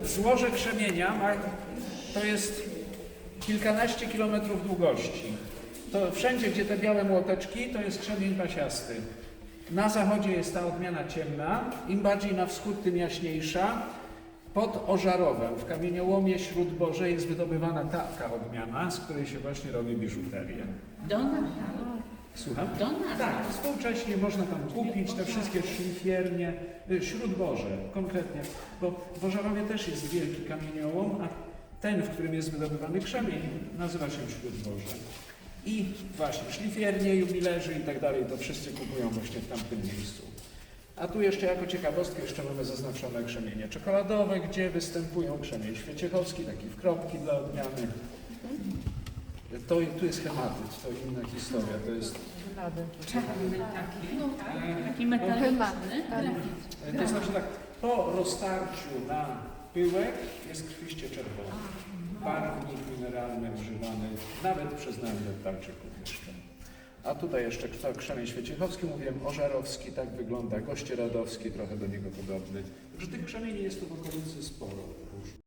złoże krzemienia ma, to jest kilkanaście kilometrów długości. To wszędzie, gdzie te białe młoteczki, to jest krzemień pasiasty. Na zachodzie jest ta odmiana ciemna, im bardziej na wschód, tym jaśniejsza. Pod Ożarowem, w kamieniołomie Śródborze jest wydobywana taka odmiana, z której się właśnie robi biżuterię. Do nas. Słucham? Do nas. Tak, współcześnie można tam kupić te wszystkie szlifiernie, y, Śródborze konkretnie, bo w Ożarowie też jest wielki kamieniołom, a ten, w którym jest wydobywany krzemień, nazywa się Śródborze. I właśnie szlifiernie, jubilerzy i tak dalej, to wszyscy kupują właśnie w tamtym miejscu. A tu jeszcze jako ciekawostkę jeszcze mamy zaznaczone krzemienie czekoladowe, gdzie występują krzemień świeciechowski, taki w kropki dla odmiany. To, tu jest hematyt, to inna historia, to jest taki. Taki metaliczny. To znaczy tak, po roztarciu na pyłek jest krwiście czerwony. Barwnik mineralny używany nawet przez neandertalczyków jeszcze. A tutaj jeszcze kto- krzemień świeciechowski, mówiłem, ożarowski, tak wygląda, gościeradowski, trochę do niego podobny. Także tych krzemieni jest tu w okolicy sporo.